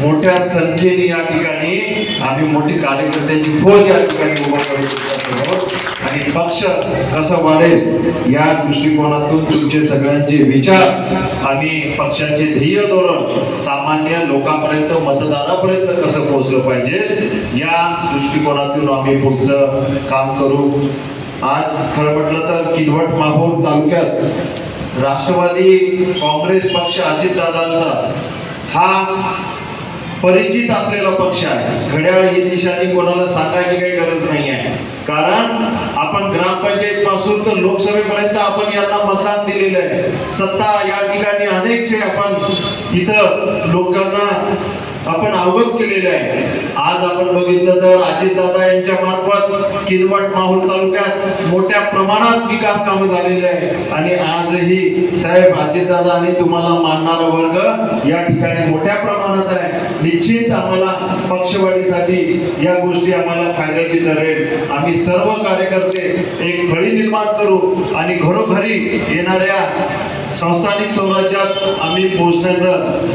मोठ्या संख्येने या ठिकाणी आम्ही मोठी कार्यकर्त्यांची फौज या ठिकाणी उभा करू आहोत. आणि पक्ष कसं वाढेल या दृष्टिकोनातून तुमचे सगळ्यांचे विचार आणि पक्षाचे ध्येय धोरण सामान्य लोकांपर्यंत मतदारापर्यंत कसं पोहोचलं पाहिजे या दृष्टिकोनातून आम्ही पुढचं काम करू आज खरं म्हटलं तर किनवट माहूर तालुक्यात राष्ट्रवादी काँग्रेस पक्ष अजितदादांचा हा परिचित असलेला पक्ष आहे. घड्याळ ही निशाणी कोणाला सांगायची काही गरज नाही आहे कारण आपण ग्रामपंचायत पासून तर लोकसभेपर्यंत आपण यांना मतदान दिलेलं आहे. सत्ता या ठिकाणी अनेकसे आपण इथं लोकांना आपण अवगत केलेले आहे. आज आपण बघितलं तर अजितदादा यांच्या मार्फत किनवट माहूर तालुक्यात मोठ्या प्रमाणात विकास कामं झालेले आहे. आणि आजही साहेब अजितदादा आणि तुम्हाला मानणारा वर्ग या ठिकाणी मोठ्या प्रमाणात आहे. निश्चित आम्हाला पक्षवाढीसाठी या गोष्टी आम्हाला फायद्याची ठरेल. आम्ही सर्व कार्यकर्ते एक फळी निर्माण करू आणि घरोघरी येणाऱ्या संस्थानिक स्वराज्यात आम्ही पोहोचण्याचा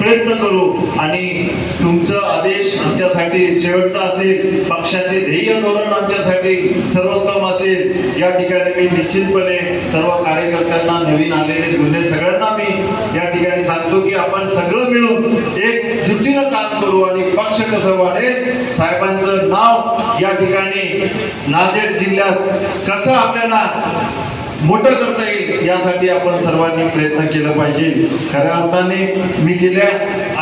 प्रयत्न करू आणि तुमचा आदेश आमच्यासाठी शेवटचा असेल पक्षाचे ध्येय धोरण आमच्यासाठी सर्वोत्तम असेल. या ठिकाणी मी निश्चितपणे सर्व कार्यकर्त्यांना नवीन आलेले जुने सगळ्यांना सांगतो की आपण सगळं मिळून एक जुटीनं काम करू आणि पक्ष कसं वाढेल साहेबांचं नाव या ठिकाणी नांदेड जिल्ह्यात कसं आपल्याला मोठं करता येईल यासाठी आपण सर्वांनी प्रयत्न केला पाहिजे. खऱ्या अर्थाने मी गेल्या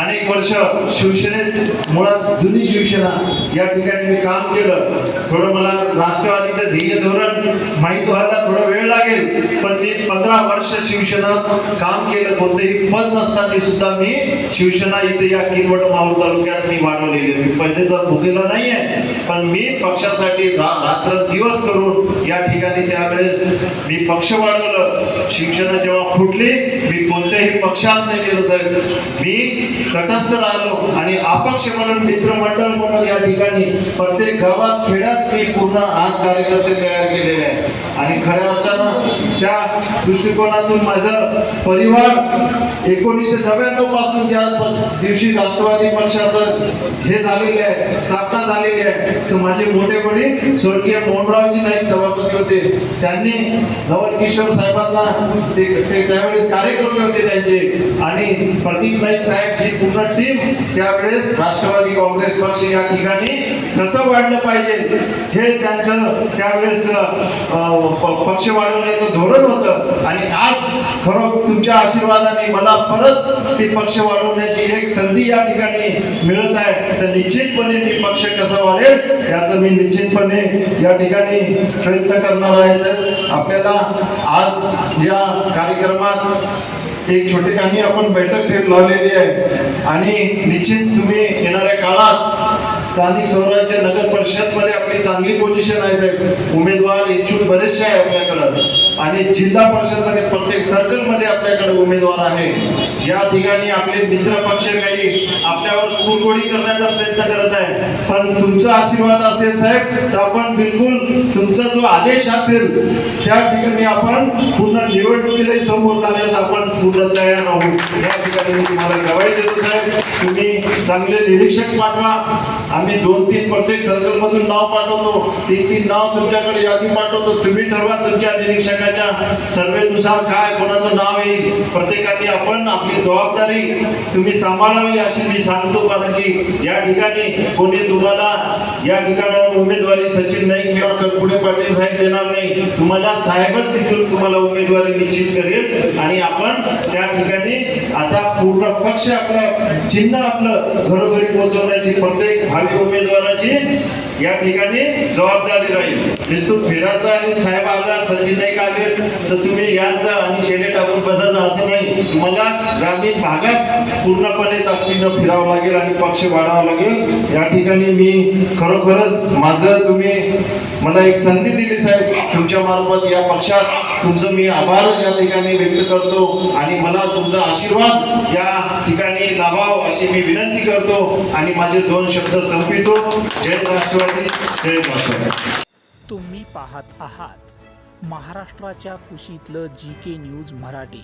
अनेक वर्ष शिवसेनेत मुळात जुनी शिवसेना या ठिकाणी मी काम केलं. थोडं मला राष्ट्रवादीचं ध्येय धोरण माहीत व्हायला थोडा वेळ लागेल. मध्ये मी पंधरा वर्ष शिवसेनात काम केलं कोणतेही पद नसताना सुद्धा मी शिवसेना इथे या किनवट माहूर तालुक्यात मी वाढवलेली मी पैदेचा भुकेला नाही आहे पण मी पक्षासाठी रा- रात्र दिवस करून या ठिकाणी त्यावेळेस मी पक्ष वाढवलं. शिवसेना जेव्हा फुटली मी कोणत्याही पक्षात नाही गेलो साहेब. मी तटस्थ राहिलो आणि अपक्ष म्हणून मित्रमंडळ म्हणून या ठिकाणी प्रत्येक गावात खेड्यात मी पूर्ण आज कार्यकर्ते तयार केलेले आहे आणि खऱ्या अर्थानं त्या दृष्टिकोनातून माझं परिवार एकोणीसशे नव्याण्णवपासून ज्या दिवशी राष्ट्रवादी पक्षाचं हे झालेले आहे स्थापना झालेली आहे तर माझे मोठे वडील स्वर्गीय मोहनरावजी नाईक सभापती होते. त्यांनी नवल किशोर साहेबांना ते त्यावेळेस कार्यकर्ते होते त्यांचे. आणि प्रदीप नाईक साहेब ही पूर्ण टीम त्यावेळेस राष्ट्रवादी काँग्रेस पक्ष या ठिकाणी कसं वाढलं पाहिजे हे त्यांचं त्यावेळेस अं, प- पक्ष वाढवण्याचं धोरण होतं. आणि आज खरं तुमच्या आशीर्वादाने मला परत ते पक्ष वाढवण्याची एक संधी या ठिकाणी मिळत आहे. तर निश्चितपणे मी पक्ष कसा वाढेल याचं मी निश्चितपणे या ठिकाणी प्रयत्न करणार आहे सर. आपल्याला आज या कार्यक्रमात एक छोटेखानी आपण बैठक ठेव लावलेली आहे. आणि निश्चित तुम्ही येणाऱ्या काळात स्थानिक स्वराज्य नगर परिषदमध्ये आपली चांगली पोझिशन आहे साहेब. उमेदवार इच्छुक बरेचसे आहे आपल्याकडं. आणि जिल्हा परिषदमध्ये प्रत्येक सर्कलमध्ये आपल्याकडे उमेदवार आहे. या ठिकाणी आपले मित्र पक्ष काही आपल्यावर कुरगोडी करण्याचा प्रयत्न करत आहे पण तुमचा आशीर्वाद असेल साहेब तर आपण बिलकुल तुमचा जो आदेश असेल त्या ठिकाणी आपण पूर्ण निवडणुकीला समोर जाण्यास आपण पूर्ण तयार आहोत या ठिकाणी मी तुम्हाला गवाही देतो साहेब तुम्ही चांगले निरीक्षक पाठवा. आम्ही दोन तीन प्रत्येक सर्कल मधून नाव पाठवतो. तीन तीन नाव तुमच्याकडे यादी पाठवतो. तुम्ही ठरवा तुमच्या निरीक्षक निरीक्षकाच्या सर्वेनुसार काय कोणाचं नाव येईल? प्रत्येकाने आपण आपली जबाबदारी तुम्ही सांभाळावी अशी मी सांगतो कारण की या ठिकाणी कोणी तुम्हाला या ठिकाणावर उमेदवारी सचिन नाईक किंवा करपुडे पाटील साहेब देणार नाही. तुम्हाला साहेबच तिथून तुम्हाला उमेदवारी निश्चित करेल. आणि आपण त्या ठिकाणी आता पूर्ण पक्ष आपलं चिन्ह आपलं घरोघरी पोहोचवण्याची प्रत्येक भावी उमेदवाराची या ठिकाणी जबाबदारी राहील. नुसतं फिरायचं आणि साहेब आला सचिन नाईक आले तर तुम्ही यांचा आणि शेडे टाकून बसायचं असं नाही. तुम्हाला ग्रामीण भागात पूर्णपणे ताकदीनं फिरावं लागेल आणि पक्ष वाढावा लागेल. या ठिकाणी मी खरोखरच माझं तुम्ही मला एक संधी दिली साहेब. तुमच्या मार्फत या पक्षात तुमचं मी आभार या ठिकाणी व्यक्त करतो आणि मला तुमचा आशीर्वाद या ठिकाणी लाभाव अशी मी विनंती करतो आणि माझे दोन शब्द संपितो जय राष्ट्रवादी जय राष्ट्रवादी. तुम्ही पाहत आहात महाराष्ट्राच्या कुशीतलं जी के न्यूज मराठी.